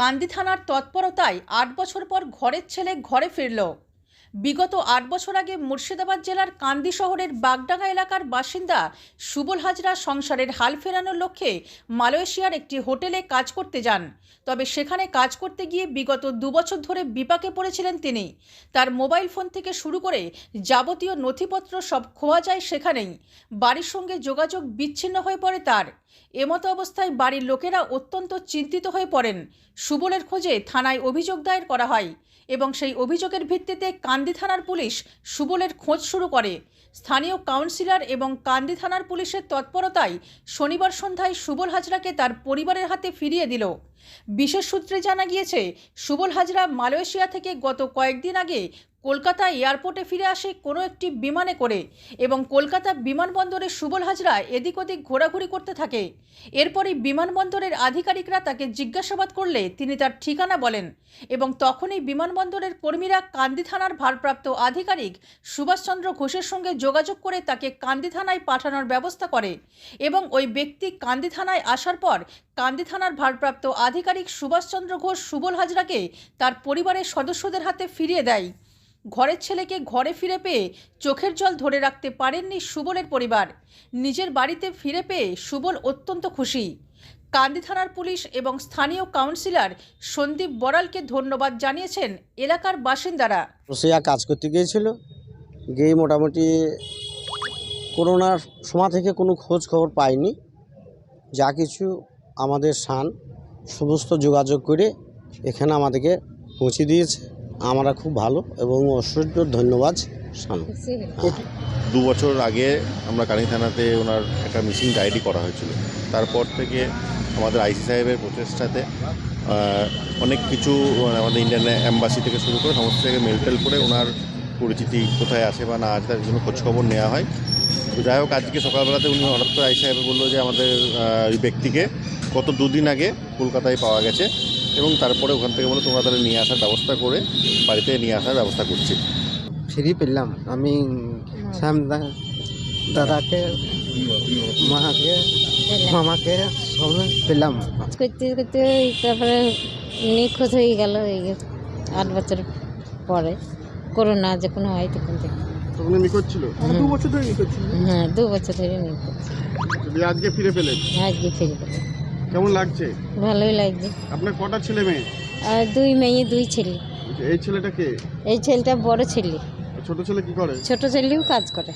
কান্দি থানার তৎপরতায় আট বছর পর ঘরের ছেলে ঘরে ফিরল। বিগত আট বছর আগে মুর্শিদাবাদ জেলার কান্দি শহরের বাগডাঙ্গা এলাকার বাসিন্দা সুবল হাজরা সংসারের হাল ফেরানোর লক্ষ্যে মালয়েশিয়ার একটি হোটেলে কাজ করতে যান। তবে সেখানে কাজ করতে গিয়ে বিগত দুবছর ধরে বিপাকে পড়েছিলেন তিনি। তার মোবাইল ফোন থেকে শুরু করে যাবতীয় নথিপত্র সব খোয়া যায় সেখানেই। বাড়ির সঙ্গে যোগাযোগ বিচ্ছিন্ন হয়ে পড়ে তার। এমতো অবস্থায় বাড়ির লোকেরা অত্যন্ত চিন্তিত হয়ে পড়েন। সুবলের খোঁজে থানায় অভিযোগ দায়ের করা হয় এবং সেই অভিযোগের ভিত্তিতে কান্দি থানার পুলিশ সুবলের খোঁজ শুরু করে। স্থানীয় কাউন্সিলর এবং কান্দি থানার পুলিশের তৎপরতায় শনিবার সন্ধ্যায় সুবল হাজরাকে তার পরিবারের হাতে ফিরিয়ে দিল। বিশেষ সূত্রে জানা গিয়েছে, সুবল হাজরা মালয়েশিয়া থেকে গত কয়েকদিন আগে কলকাতা এয়ারপোর্টে ফিরে আসে কোনো একটি বিমানে করে এবং কলকাতা বিমানবন্দরে সুবল হাজরা এদিক ওদিক ঘোরাঘুরি করতে থাকে। এরপরই বিমানবন্দরের আধিকারিকরা তাকে জিজ্ঞাসাবাদ করলে তিনি তার ঠিকানা বলেন এবং তখনই বিমানবন্দরের কর্মীরা কান্দি থানার ভারপ্রাপ্ত আধিকারিক সুভাষচন্দ্র ঘোষের সঙ্গে যোগাযোগ করে তাকে কান্দি থানায় পাঠানোর ব্যবস্থা করে এবং ওই ব্যক্তি কান্দি থানায় আসার পর কান্দি থানার ভারপ্রাপ্ত আধিকারিক সুভাষচন্দ্র ঘোষ সুবল হাজরাকে তার পরিবারের সদস্যদের হাতে ফিরিয়ে দেয়। ঘরের ছেলেকে ঘরে ফিরে পেয়ে চোখের জল ধরে রাখতে পারেননি সুবলের পরিবার। নিজের বাড়িতে ফিরে পেয়ে সুবল অত্যন্ত খুশি। কান্দি থানার পুলিশ এবং স্থানীয় কাউন্সিলর সন্দীপ বড়ালকে ধন্যবাদ জানিয়েছেন এলাকার বাসিন্দারা। রসিয়া কাজ করতে গিয়েছিল। গিয়ে মোটামুটি করোনার সময় থেকে কোনো খোঁজ খবর পাইনি। যা কিছু আমাদের সান সমস্ত যোগাযোগ করে এখানে আমাদেরকে পৌঁছে দিয়েছে। আমরা খুব ভালো এবং অসহ্য ধন্যবাদ সান দু বছর আগে আমরা কানি থানাতে ওনার একটা মিসিং ডায়েরি করা হয়েছিল। তারপর থেকে আমাদের আইসি সাহেবের প্রচেষ্টাতে অনেক কিছু মানে আমাদের ইন্ডিয়ান অ্যাম্বাসি থেকে শুরু করে সমস্ত থেকে মেল টেল করে ওনার পরিচিতি কোথায় আসে বা না আসে তার জন্য খোঁজখবর নেওয়া হয়। তো যাই হোক আজকে সকালবেলাতে উনি হঠাৎ করে আইসি সাহেব বলল যে আমাদের ওই ব্যক্তিকে গত দুদিন আগে কলকাতায় পাওয়া গেছে এবং তারপরে ওখান থেকে বলে তোমরা তাদের নিয়ে আসার ব্যবস্থা করে বাড়িতে নিয়ে আসার ব্যবস্থা করছি। ফিরি পেলাম। আমি শ্যাম দাদাকে মাকে মামাকে সব পেলাম। করতে করতে তারপরে নিখোঁজ হয়ে গেল এই আট বছর পরে। করোনা যখন হয় তখন থেকে। তখন নিখোঁজ ছিল? দু বছর ধরে নিখোঁজ ছিল? হ্যাঁ দু বছর ধরে নিখোঁজ। আজকে ফিরে পেলেন আজকে ফিরে পেল কেমন লাগছে? ভালোই লাগছে। আপনার কটা ছেলে মেয়ে? আর দুই মেয়ে দুই ছেলে। এই ছেলেটা কে? এই ছেলেটা বড় ছেলে। ছোট ছেলে কি করে? ছোট ছেলেও কাজ করে।